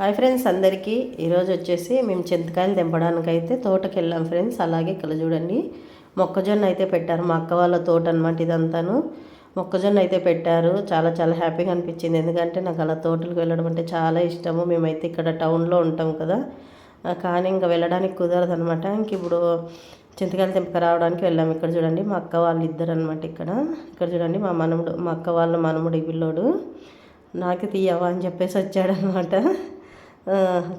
Hi friends అందరికీ. ఈరోజు వచ్చేసి మేము చింతకాయలు తెంపడానికి అయితే తోటకి వెళ్ళాం ఫ్రెండ్స్. అలాగే ఇక్కడ చూడండి మొక్కజొన్న అయితే పెట్టారు మా అక్క వాళ్ళ తోట అనమాట ఇదంతాను. మొక్కజొన్న అయితే పెట్టారు. చాలా చాలా హ్యాపీగా అనిపించింది. ఎందుకంటే నాకు అలా తోటలకు వెళ్ళడం అంటే చాలా ఇష్టము. మేమైతే ఇక్కడ టౌన్లో ఉంటాం కదా. కానీ ఇంకా వెళ్ళడానికి కుదరదు అనమాట ఇంక ఇప్పుడు చింతకాయలు తెంపక రావడానికి వెళ్ళాము ఇక్కడ చూడండి మా అక్క వాళ్ళు ఇద్దరు అనమాట ఇక్కడ. ఇక్కడ చూడండి మా మనముడు మా అక్క వాళ్ళ మనముడు ఈ పిల్లోడు. నాకు తీయవా అని చెప్పేసి వచ్చాడనమాట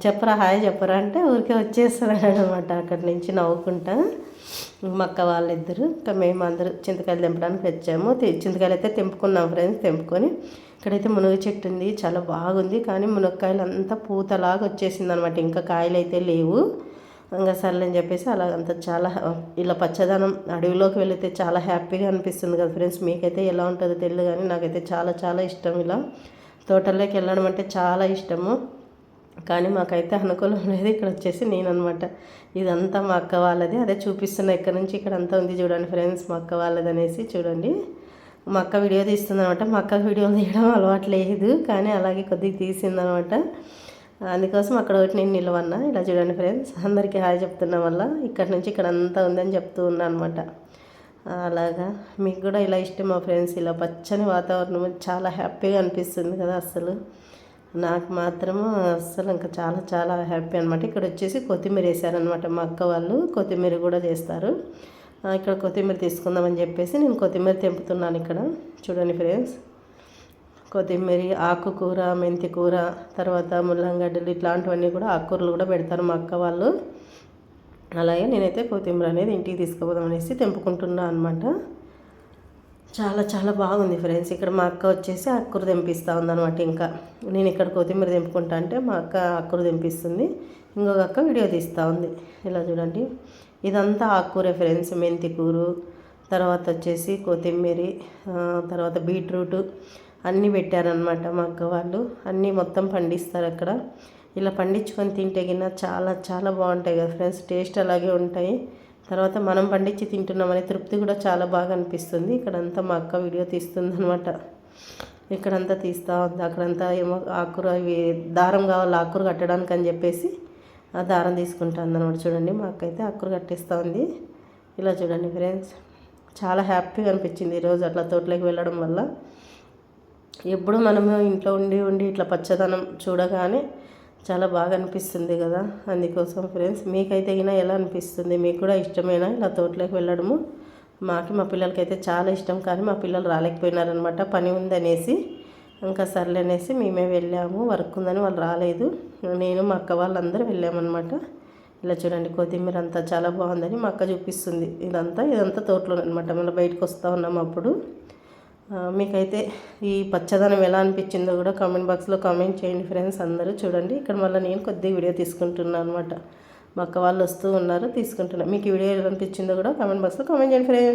చెప్పరా హాయ్ చెప్పరా అంటే ఊరికే వచ్చేస్తున్నాడు అనమాట అక్కడి నుంచి నవ్వుకుంటా. మక్క వాళ్ళిద్దరు ఇంకా మేము అందరూ చింతకాయలు తెంపడానికి వచ్చాము. చింతకాయలు అయితే తెంపుకున్నాం ఫ్రెండ్స్ తెంపుకొని. ఇక్కడైతే మునగ చెట్టు ఉంది చాలా బాగుంది. కానీ మునక్కాయలు అంతా పూతలాగా వచ్చేసింది అనమాట ఇంకా కాయలు అయితే లేవు. ఇంకా సర్లే అని చెప్పేసి అంత చాలా ఇలా పచ్చదనం అడవిలోకి వెళితే చాలా హ్యాపీగా అనిపిస్తుంది కదా ఫ్రెండ్స్ మీకైతే ఎలా ఉంటుందో తెలియదు కానీ నాకైతే చాలా చాలా ఇష్టం ఇలా. తోటల్లోకి వెళ్ళడం అంటే చాలా ఇష్టము. కానీ మాకైతే అనుకూలం లేదు. ఇక్కడ వచ్చేసి నేను అనమాట ఇదంతా మా అక్క వాళ్ళది. అదే చూపిస్తున్నా ఇక్కడ నుంచి. ఇక్కడ అంతా ఉంది చూడండి ఫ్రెండ్స్. మా అక్క వాళ్ళది అనేసి చూడండి. మా అక్క వీడియో తీస్తుంది అనమాట మా అక్క వీడియో తీయడం అలవాటు లేదు. కానీ అలాగే కొద్దిగా తీసిందనమాట అందుకోసం అక్కడ ఒకటి నేను నిలవన్నా. ఇలా చూడండి ఫ్రెండ్స్. అందరికీ హాయ్ చెప్తున్నా వల్ల ఇక్కడ నుంచి ఇక్కడ అంతా ఉందని చెప్తూ ఉన్నా అనమాట అలాగా. మీకు కూడా ఇలా ఇష్టం మా ఫ్రెండ్స్? ఇలా పచ్చని వాతావరణం. చాలా హ్యాపీగా అనిపిస్తుంది కదా అసలు నాకు మాత్రము అస్సలు ఇంకా చాలా చాలా హ్యాపీ అనమాట ఇక్కడ వచ్చేసి కొత్తిమీర వేసారనమాట మా అక్క వాళ్ళు. కొత్తిమీర కూడా చేస్తారు. ఇక్కడ కొత్తిమీర తీసుకుందామని చెప్పేసి నేను కొత్తిమీర తెంపుతున్నాను ఇక్కడ. చూడండి ఫ్రెండ్స్. కొత్తిమీర ఆకుకూర మెంతి కూర తర్వాత ముల్లంగడ్డలు ఇట్లాంటివన్నీ కూడా ఆకుకూరలు కూడా పెడతారు మా అక్క వాళ్ళు. అలాగే నేనైతే కొత్తిమీర అనేది ఇంటికి తీసుకుపోదాం అనేసి తెంపుకుంటున్నాను అనమాట చాలా చాలా బాగుంది ఫ్రెండ్స్. ఇక్కడ మా అక్క వచ్చేసి అక్కరు తెంపిస్తూ ఉందనమాట ఇంకా. నేను ఇక్కడ కొత్తిమీర తెంపుకుంటా అంటే మా అక్క అక్కరు తెంపిస్తుంది. ఇంకొక అక్క వీడియో తీస్తూ ఉంది. ఇలా చూడండి. ఇదంతా ఆకుకూరే ఫ్రెండ్స్ మెంతి కూరు తర్వాత వచ్చేసి కొత్తిమీర తర్వాత బీట్రూట్ అన్నీ పెట్టారనమాట మా అక్క వాళ్ళు. అన్నీ మొత్తం పండిస్తారు అక్కడ. ఇలా పండించుకొని తింటే గిన్న చాలా చాలా బాగుంటాయి కదా ఫ్రెండ్స్. టేస్ట్ అలాగే ఉంటాయి. తర్వాత మనం పండించి తింటున్నామనే తృప్తి కూడా చాలా బాగా అనిపిస్తుంది. ఇక్కడంతా మా అక్క వీడియో తీస్తుంది అనమాట ఇక్కడంతా తీస్తూ ఉంది. అక్కడంతా ఏమో ఆకుర ఇవి దారం కావాలి ఆకురు కట్టడానికి అని చెప్పేసి ఆ దారం తీసుకుంటుంది అనమాట చూడండి మా అక్క అయితే ఆకురు కట్టిస్తూ ఉంది. ఇలా చూడండి ఫ్రెండ్స్ చాలా హ్యాపీగా అనిపించింది ఈరోజు అట్లా తోటలోకి వెళ్ళడం వల్ల. ఎప్పుడు మనము ఇంట్లో ఉండి ఉండి ఇట్లా పచ్చదనం చూడగానే చాలా బాగా అనిపిస్తుంది కదా అందుకోసం ఫ్రెండ్స్ మీకైతే అయినా ఎలా అనిపిస్తుంది? మీకు కూడా ఇష్టమేనా ఇలా తోటలోకి వెళ్ళడము? మాకి మా పిల్లలకైతే చాలా ఇష్టం కానీ మా పిల్లలు రాలేకపోయినారనమాట. పని ఉందనేసి ఇంకా సర్లే అనేసి మేమే వెళ్ళాము. వర్క్ ఉందని వాళ్ళు రాలేదు. నేను మా అక్క వాళ్ళందరూ వెళ్ళామన్నమాట ఇలా చూడండి కొత్తిమీర అంతా చాలా బాగుందని మా అక్క చూపిస్తుంది. ఇదంతా ఇదంతా తోటలో అనమాట మళ్ళీ బయటకు వస్తూ ఉన్నాము అప్పుడు. మీకైతే ఈ పచ్చదనం ఎలా అనిపించిందో కూడా కామెంట్ బాక్స్లో కామెంట్ చేయండి ఫ్రెండ్స్ అందరూ చూడండి. ఇక్కడ మళ్ళీ నేను కొద్దిగా వీడియో తీసుకుంటున్నాను అనమాట మా అక్క వాళ్ళు వస్తూ ఉన్నారు తీసుకుంటున్నాను మీకు ఈ వీడియో ఎలా అనిపించిందో కూడా కామెంట్ బాక్స్లో కామెంట్ చేయండి ఫ్రెండ్స్